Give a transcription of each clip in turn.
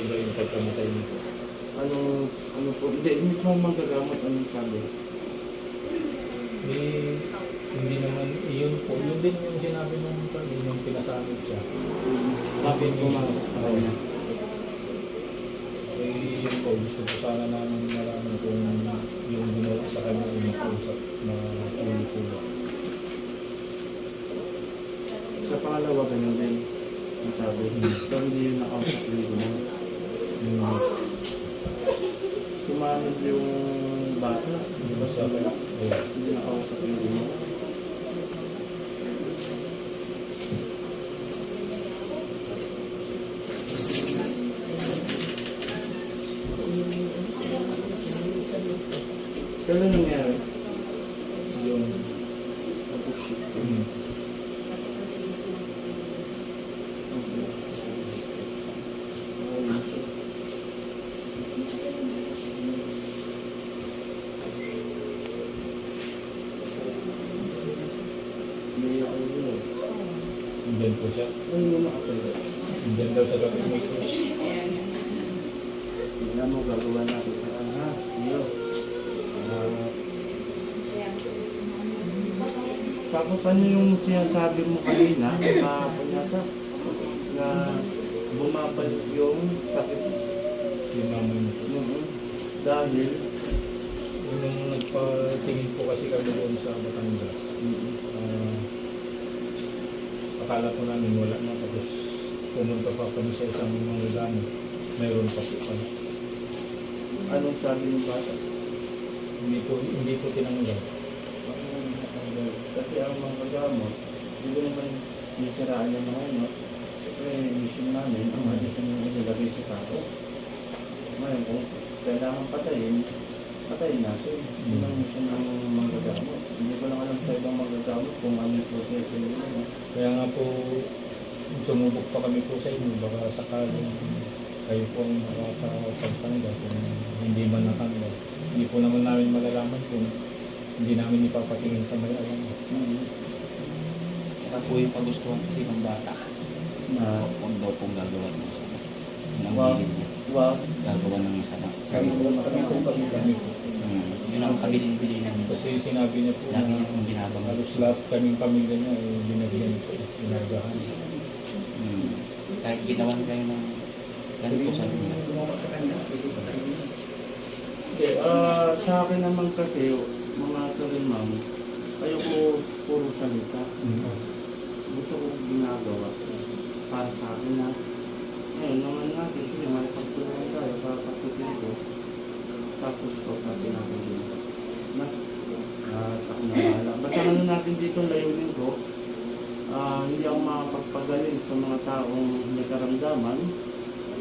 iba yung pagkamatay niyo. Ano, ano po, hindi, mismo manggagamot, anong sabi? Eh, hindi naman, yun po, yun din yung sinabi nung yung pinasabi siya. Bakit pumasok sa kanya? Eh, yun po, gusto ko sana namin malaman kung yung ginawa sa kanya yung nakausap na ba. Sa pangalawa, ganun din. Ang sabi, pero hindi yun nakausap yung gumawa. Yung, Sumanod yung bata, di ba sa, Hindi nakausap yung gumawa. Kailan nangyari? Andyan po siya. Ano yung nakatanda? Andyan daw sa gabi mo. Tingnan mo, gagawa natin sa kan, ha? Iyo. Ah, tapos ano yung sinasabi mo kanina, kahapon yata, na bumabalik yung sakit Si mama niyo noon dahil Nung nagpatingin po kasi kami doon sa Batangas, Ah, akala ko namin wala na tapos pumunta pa kami sa isang mga gamit. Mayroon pa po pala. anong sabi ng bata? Hindi po, hindi po tinanggap. Kasi ang mga gamot, hindi ko naman sisiraan yung mga ano. Siyempre, mission namin, ang ano sa mga ilagay sa tao. Ngayon, kung kailangan patayin, patayin natin. Yun ang mission ng mga gamot. Hindi ko lang alam sa ibang mga gamot kung ano yung proseso nila. Kaya nga po, sumubok pa kami po sa inyo. Baka sakaling kayo po ang makakapagtanggap kung hindi man natanggap. Hindi po naman namin malalaman kung hindi namin ipapatingin sa may alam. Mm. Saka po yung kagustuhan kasi ng bata Na, huwag daw pong gagawa ng masama. Yun ang Wow. niya. Wag, Gagawa ng masama. Sabi ko. Hmm. Yun ang kabilin-bilinan niya. Kasi sinabi niya po Lagi niya pong binabanggit. halos lahat kaming pamilya niya ay binagyan po, binagahan. Hmm. Kahit ginawan kayo ng ganito sa niya. Okay, ah sa akin naman kasi, mga kalimang, ayoko puro salita. Gusto ko ginagawa para sa akin na, ngayon naman natin, sige, may pagtulungan tayo, papasukin ko. Tapos sa natin din. Na, at ako na bahala. Basta ano natin dito, layunin ko, ah hindi ako makapagpagaling sa mga taong nagkaramdaman,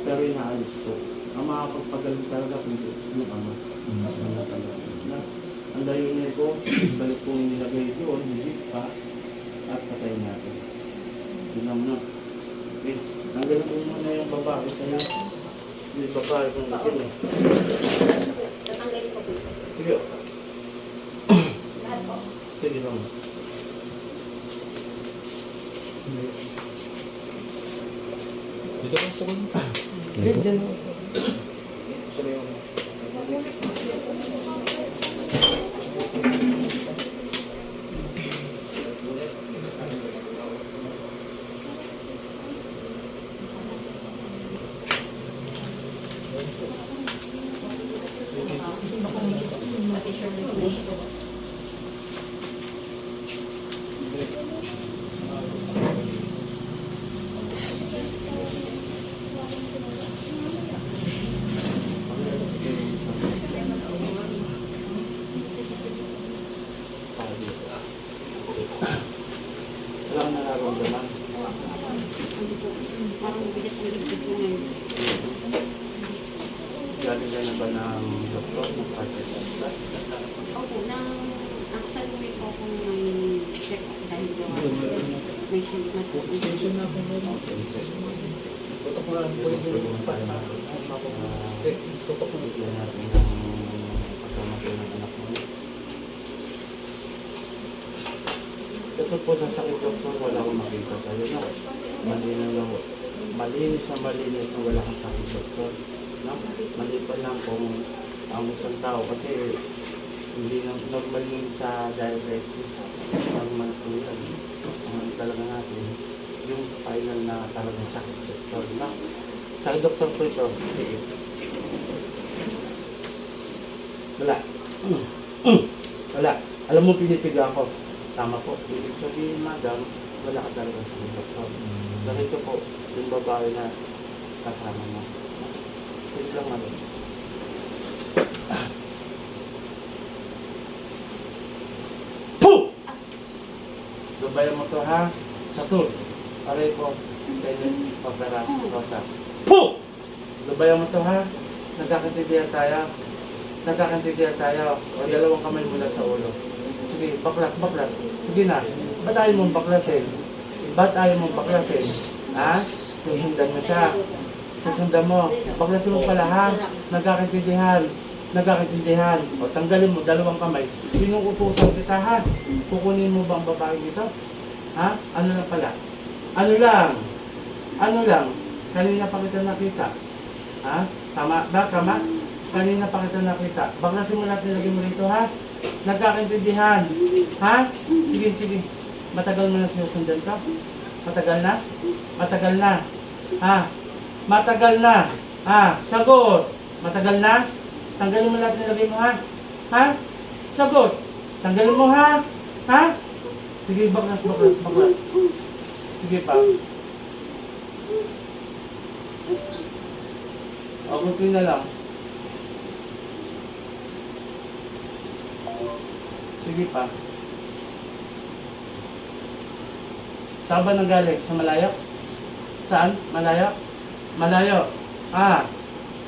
pero inaalis ko. Ang makapagpagaling talaga kundi yung ama. Ang nasa. Na, ang layunin ko, balik ko nilagay doon, higit pa, at patayin natin. Yun lang na. Okay, tanggalin ko muna yung babae sa'yo. Yung babae kong itim eh. Tatanggalin ko po. Sige, Lahat po. sige lang. Dito lang po kami. Sige, dyan. Pati siya may Nararamdaman. Parang ngayon. Galing na ba ng doktor? Nagpatid Opo, nang nakasalubay po ako ng check up dahil gawa may sulit na po. Extension na po meron. Tutok mo lang po yung pas na. Tutok mo. Bigyan natin ng kasama ko ng anak mo. Ito po sa sakit doktor, wala akong makita sa'yo na. Mali na lang. malinis na malinis na wala kang sakit doktor. No? Maliban lang kung ang isang tao kasi hindi na normal yung sa diabetes. Normal po yan. Ang talaga natin yung final na talagang sakit doktor. No? Sakit doktor po ito. Sige. Wala. Wala. Alam mo, pinipiga ako. Tama po. Ibig sabihin, madam, wala ka talaga sa doktor. Ganito po, yung babae na kasama mo. Ito lang. Puh! Gabayan mo to ha? Sa tour. Aray ko. Tennis, opera, rotas. Puh! Gabayan mo to ha? Nagkakasintihan tayo. Nagkakasintihan tayo. O dalawang kamay mula sa ulo. Sige, baklas, baklas. Sige na. Ba't ayaw mong baklasin? Ba't ayaw mong baklasin? Ha? Susundan mo siya. Susundan mo. Baklasin mo pala ha? Nagkakaintindihan. Nagkakaintindihan. O tanggalin mo dalawang kamay. Sinong utusan kita ha? Kukunin mo ba ang babae dito? Ha? Ano lang pala? Ano lang? Ano lang? Kanina pa kita nakita. Ha? Tama ba? Tama? Kanina pa kita nakita. Baklasin mo lahat nilagay mo rito ha? Nagkakaintindihan. Ha? Sige, sige. Matagal mo na sinusundan ka? Matagal na? Matagal na. Ha? Matagal na. Ha? Sagot. Matagal na? Tanggalin mo lahat nilagay mo ha? Ha? Sagot. Tanggalin mo ha? Ha? Sige, baklas, baklas, baklas. Sige pa. O, kunti na lang. Sige pa. Saan ba nanggaling? Sa malayo? Saan? Malayo? Malayo. Ah.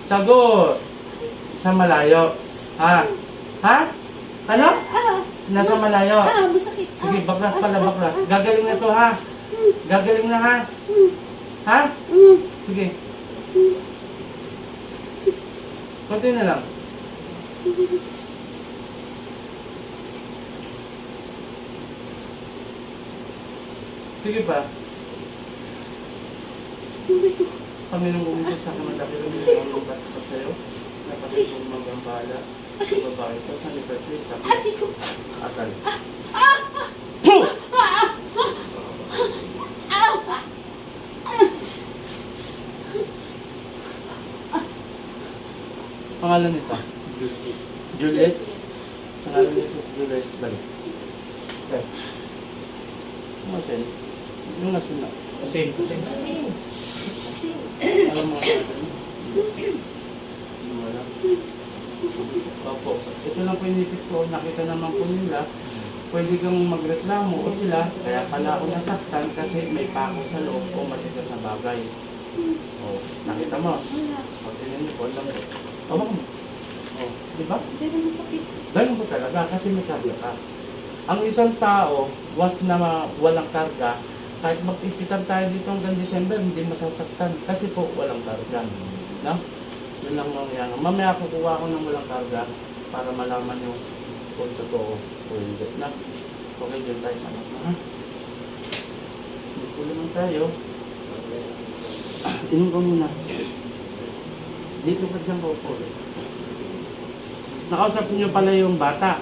Sagot. Sa malayo. Ha? Ha? Ano? Nasa malayo. Ah, masakit. Sige, baklas pala, baklas. Gagaling na to, ha? Gagaling na, ha? Ha? Sige. Kunti na lang. Sige pa. Panginoong umisa sa akin ang dakilang mga lugas pa sa'yo. Napatay kong magambala. Sa babae ko sa liberty sa Ate ko. atal. Puh! Pangalan nito? Juliet. Pangalan nito Juliet. Balik. Okay. Yung asin. Yung asin na. Kasi, kasi, Alam mo wala. Opo. Ito lang po inipit ko. Nakita naman po nila. Pwede kang magreklamo o sila. Kaya pala ako nasaktan kasi may pako sa loob o matigas na bagay. O, nakita mo. O, tingnan niyo po. Alam mo. Tawag mo. O, di ba? Pero masakit. Ganun po talaga kasi may karga ka. Ang isang tao, was na walang karga, kahit mag-ipitan tayo dito hanggang December, hindi masasaktan kasi po walang karga. No? Yun lang mangyayari. Mamaya kukuha ko ng walang karga para malaman yung kung totoo o hindi. Na? Okay, dyan tayo sa anak na. ha? Dito naman tayo. Inom ka muna. Dito ka dyan ko po. Nakausap niyo pala yung bata.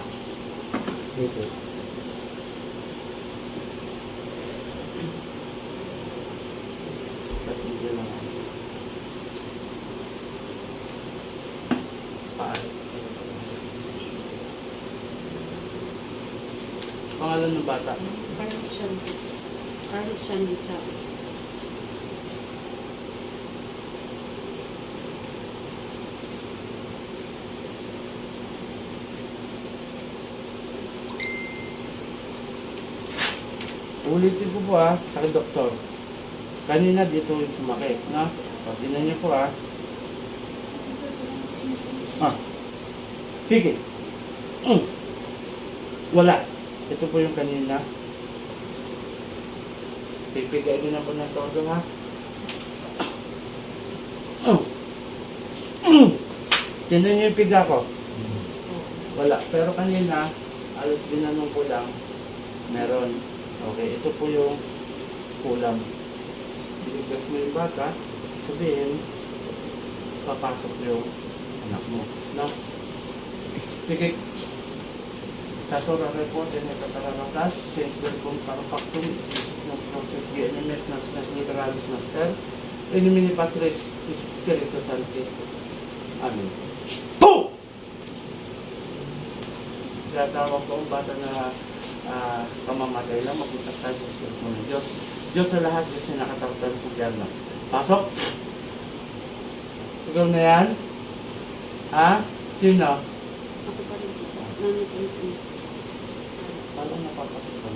Dito. Ba't hindi lang? Paan? Pangalan ng bata? Carlos Sean. Carlos Sean Chavez. Ulitin ko po ah, sa doktor. Kanina dito yung sumakit, na? O, tingnan niyo po ah. Ah. Pigit. Mm. Wala. Ito po yung kanina. Pipigay ko na po ng todo ha. Mm. Mm. Tingnan niyo yung piga ko. Wala. Pero kanina, alas binanong ko lang, meron. Okay, ito po yung kulam. Ibig bigkas mo yung bata, sabihin, papasok yung anak mo. No? Sige. Sa Torah report and itataranatas, simple kong parapaktum, ng proses GNMX nas nas liberalis master, inimini patris Espiritu Santi. Amen. Boom! Kaya tawag ko ang bata na ah, kamamatay lang, mag-usap tayo sa Espiritu ng Diyos. Diyos sa lahat, Diyos na nakatawag sa biyerno. Pasok! Ikaw na yan? Ha? Sino? Ako pa rin po. Nanay po. Paano napapasok ka?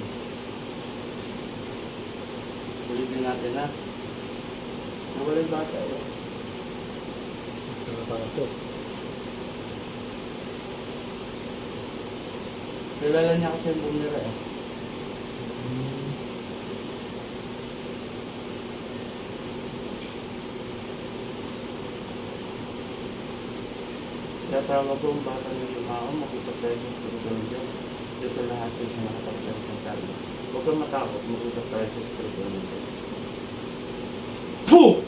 Ulitin natin ha. Nawala yung bata eh. Nakakatakot. Kilala niya kasi yung bumira eh. Kaya tawag ko ang bata ng lumao, mag-usap tayo sa Espiritu ng Diyos. Diyos sa lahat na nakatapos sa talo. Huwag kang matakot, mag-usap tayo sa Espiritu ng Diyos. Puh!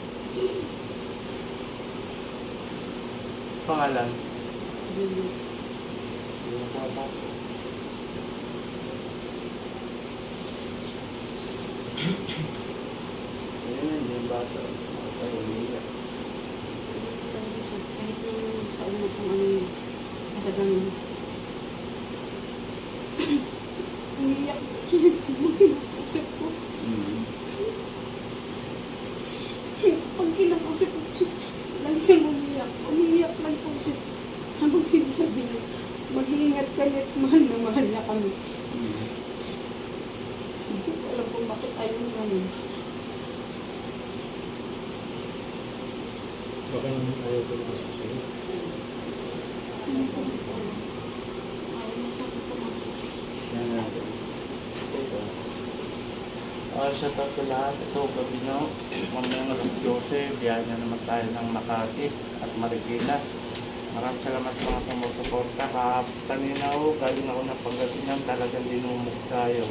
Pangalan? Julie. Hindi na papasok. Ayan, hindi yung bata. Tayo, siya. Kahit nung sa una kung ano yung talagang umiyak. Kinakausap ko. Mm. Pag kinakausap ko, lang siya umiyak. Umiyak lang po siya. Habang sinasabi niya, mag-iingat kayo at mahal na mahal niya kami. Mm. Hindi ko alam kung bakit ayaw namin. Baka naman ayaw ko na sa'yo. Ayaw niya sa akin pumasok. Yan natin. Ito. Ah, shout out sa lahat. Ito, Gabino. Mamayang alas 12, biyahe na naman tayo ng Makati at Marikina. Maraming salamat sa mga sumusuporta. Kahap kanina ako, galing ako ng Pangasinan, talagang dinumog tayo.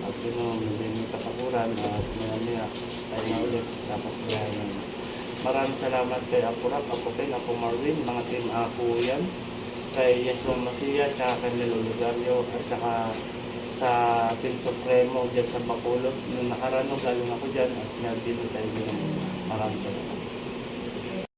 At dinumog, hindi katakuran at maya tayo na ulit. Tapos naman. Maraming salamat kay Apurap, Apo Ken, Apo Marvin, mga team Ako yan. Kay Yesong Masia, tsaka kay Melo Lugario, at saka sa Team Supremo dyan sa Bacolod. Nung nakarano, galing ako dyan at nandito tayo din. Maraming salamat.